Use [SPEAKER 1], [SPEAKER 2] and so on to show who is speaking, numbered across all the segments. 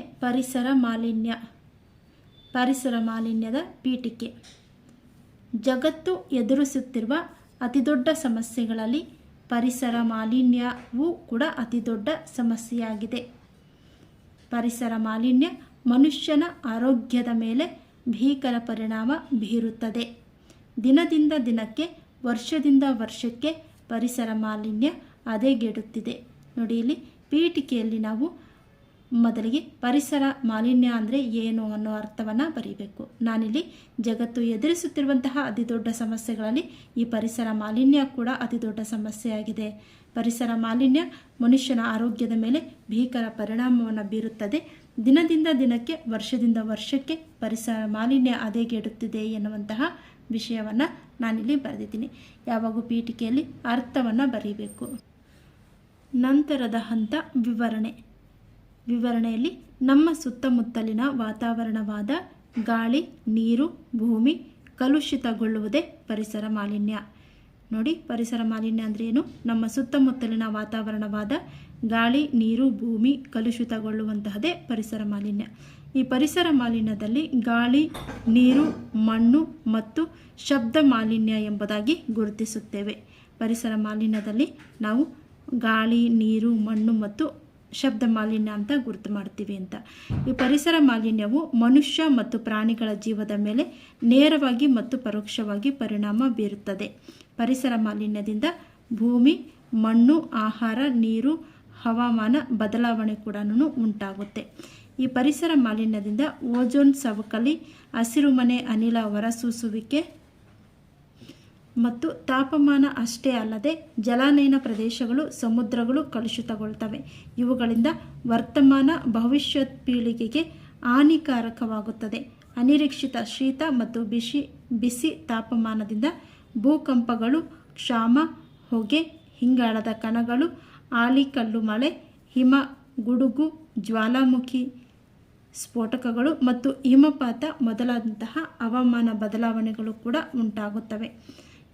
[SPEAKER 1] ಪರಿಸರ ಮಾಲಿನ್ಯ. ಪರಿಸರ ಮಾಲಿನ್ಯದ ಪೀಠಿಕೆ. ಜಗತ್ತು ಎದುರಿಸುತ್ತಿರುವ ಅತಿದೊಡ್ಡ ಸಮಸ್ಯೆಗಳಲ್ಲಿ ಪರಿಸರ ಮಾಲಿನ್ಯವೂ ಕೂಡ ಅತಿದೊಡ್ಡ ಸಮಸ್ಯೆಯಾಗಿದೆ. ಪರಿಸರ ಮಾಲಿನ್ಯ ಮನುಷ್ಯನ ಆರೋಗ್ಯದ ಮೇಲೆ ಭೀಕರ ಪರಿಣಾಮ ಬೀರುತ್ತದೆ. ದಿನದಿಂದ ದಿನಕ್ಕೆ, ವರ್ಷದಿಂದ ವರ್ಷಕ್ಕೆ ಪರಿಸರ ಮಾಲಿನ್ಯ ಅದೇಗೆಡುತ್ತಿದೆ ನೋಡಿ ಇಲ್ಲಿ ಪೀಠಿಕೆಯಲ್ಲಿ ನಾವು ಮೊದಲಿಗೆ ಪರಿಸರ ಮಾಲಿನ್ಯ ಅಂದರೆ ಏನು ಅನ್ನೋ ಅರ್ಥವನ್ನು ಬರೀಬೇಕು. ನಾನಿಲ್ಲಿ ಜಗತ್ತು ಎದುರಿಸುತ್ತಿರುವಂತಹ ಅತಿ ದೊಡ್ಡ ಸಮಸ್ಯೆಗಳಲ್ಲಿ ಈ ಪರಿಸರ ಮಾಲಿನ್ಯ ಕೂಡ ಅತಿ ದೊಡ್ಡ ಸಮಸ್ಯೆಯಾಗಿದೆ. ಪರಿಸರ ಮಾಲಿನ್ಯ ಮನುಷ್ಯನ ಆರೋಗ್ಯದ ಮೇಲೆ ಭೀಕರ ಪರಿಣಾಮವನ್ನು ಬೀರುತ್ತದೆ. ದಿನದಿಂದ ದಿನಕ್ಕೆ, ವರ್ಷದಿಂದ ವರ್ಷಕ್ಕೆ ಪರಿಸರ ಮಾಲಿನ್ಯ ಅದೇಗೆಡುತ್ತಿದೆ ಎನ್ನುವಂತಹ ವಿಷಯವನ್ನು ನಾನಿಲ್ಲಿ ಬರೆದಿದ್ದೀನಿ. ಯಾವಾಗೂ ಪೀಠಿಕೆಯಲ್ಲಿ ಅರ್ಥವನ್ನು ಬರೀಬೇಕು. ನಂತರದ ಹಂತ ವಿವರಣೆ. ವಿವರಣೆಯಲ್ಲಿ ನಮ್ಮ ಸುತ್ತಮುತ್ತಲಿನ ವಾತಾವರಣವಾದ ಗಾಳಿ, ನೀರು, ಭೂಮಿ ಕಲುಷಿತಗೊಳ್ಳುವುದೇ ಪರಿಸರ ಮಾಲಿನ್ಯ. ನೋಡಿ, ಪರಿಸರ ಮಾಲಿನ್ಯ ಅಂದ್ರೆ ಏನು? ನಮ್ಮ ಸುತ್ತಮುತ್ತಲಿನ ವಾತಾವರಣವಾದ ಗಾಳಿ, ನೀರು, ಭೂಮಿ ಕಲುಷಿತಗೊಳ್ಳುವಂತಹದೇ ಪರಿಸರ ಮಾಲಿನ್ಯ. ಈ ಪರಿಸರ ಮಾಲಿನ್ಯದಲ್ಲಿ ಗಾಳಿ, ನೀರು, ಮಣ್ಣು ಮತ್ತು ಶಬ್ದ ಮಾಲಿನ್ಯ ಎಂಬುದಾಗಿ ಗುರುತಿಸುತ್ತೇವೆ. ಪರಿಸರ ಮಾಲಿನ್ಯದಲ್ಲಿ ನಾವು ಗಾಳಿ, ನೀರು, ಮಣ್ಣು ಮತ್ತು ಶಬ್ದ ಮಾಲಿನ್ಯ ಅಂತ ಗುರುತು ಮಾಡ್ತೀವಿ ಅಂತ. ಈ ಪರಿಸರ ಮಾಲಿನ್ಯವು ಮನುಷ್ಯ ಮತ್ತು ಪ್ರಾಣಿಗಳ ಜೀವದ ಮೇಲೆ ನೇರವಾಗಿ ಮತ್ತು ಪರೋಕ್ಷವಾಗಿ ಪರಿಣಾಮ ಬೀರುತ್ತದೆ. ಪರಿಸರ ಮಾಲಿನ್ಯದಿಂದ ಭೂಮಿ, ಮಣ್ಣು, ಆಹಾರ, ನೀರು, ಹವಾಮಾನ ಬದಲಾವಣೆ ಕೂಡ ಉಂಟಾಗುತ್ತೆ. ಈ ಪರಿಸರ ಮಾಲಿನ್ಯದಿಂದ ಓಜೋನ್ ಸವಕಳಿ ಹಸಿರುಮನೆ ಅನಿಲ ಹೊರಸೂಸುವಿಕೆ ಮತ್ತು ತಾಪಮಾನ ಅಷ್ಟೇ ಅಲ್ಲದೆ ಜಲಾನಯನ ಪ್ರದೇಶಗಳು, ಸಮುದ್ರಗಳು ಕಲುಷಿತಗೊಳ್ತವೆ. ಇವುಗಳಿಂದ ವರ್ತಮಾನ ಭವಿಷ್ಯತ್ ಪೀಳಿಗೆಗೆ ಹಾನಿಕಾರಕವಾಗುತ್ತದೆ. ಅನಿರೀಕ್ಷಿತ ಶೀತ ಮತ್ತು ಬಿಸಿ ಬಿಸಿ ತಾಪಮಾನದಿಂದ ಭೂಕಂಪಗಳು, ಕ್ಷಾಮ, ಹೊಗೆ, ಹಿಂಗಾಳದ ಕಣಗಳು, ಆಲಿಕಲ್ಲು ಮಳೆ, ಹಿಮ, ಗುಡುಗು, ಜ್ವಾಲಾಮುಖಿ ಸ್ಫೋಟಕಗಳು ಮತ್ತು ಹಿಮಪಾತ ಮೊದಲಾದಂತಹ ಹವಾಮಾನ ಬದಲಾವಣೆಗಳು ಕೂಡ ಉಂಟಾಗುತ್ತವೆ.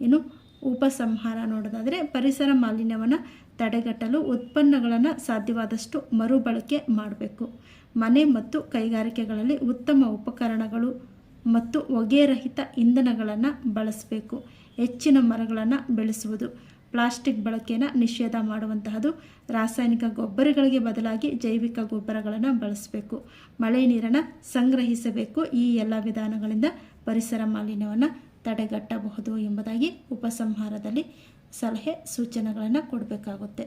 [SPEAKER 1] ಇನ್ನು ಉಪಸಂಹಾರ ನೋಡೋದಾದರೆ ಪರಿಸರ ಮಾಲಿನ್ಯವನ್ನು ತಡೆಗಟ್ಟಲು ಉತ್ಪನ್ನಗಳನ್ನು ಸಾಧ್ಯವಾದಷ್ಟು ಮರುಬಳಕೆ ಮಾಡಬೇಕು. ಮನೆ ಮತ್ತು ಕೈಗಾರಿಕೆಗಳಲ್ಲಿ ಉತ್ತಮ ಉಪಕರಣಗಳು ಮತ್ತು ಹೊಗೆರಹಿತ ಇಂಧನಗಳನ್ನು ಬಳಸಬೇಕು. ಹೆಚ್ಚಿನ ಮರಗಳನ್ನು ಬೆಳೆಸುವುದು. ಪ್ಲಾಸ್ಟಿಕ್ ಬಳಕೆಯನ್ನು ನಿಷೇಧ ಮಾಡುವಂತಹದ್ದು ರಾಸಾಯನಿಕ ಗೊಬ್ಬರಗಳಿಗೆ ಬದಲಾಗಿ ಜೈವಿಕ ಗೊಬ್ಬರಗಳನ್ನು ಬಳಸಬೇಕು. ಮಳೆ ನೀರನ್ನು ಸಂಗ್ರಹಿಸಬೇಕು. ಈ ಎಲ್ಲ ವಿಧಾನಗಳಿಂದ ಪರಿಸರ ಮಾಲಿನ್ಯವನ್ನು ತಡೆಗಟ್ಟಬಹುದು ಎಂಬುದಾಗಿ ಉಪಸಂಹಾರದಲ್ಲಿ ಸಲಹೆ ಸೂಚನೆಗಳನ್ನು ಕೊಡಬೇಕಾಗುತ್ತೆ.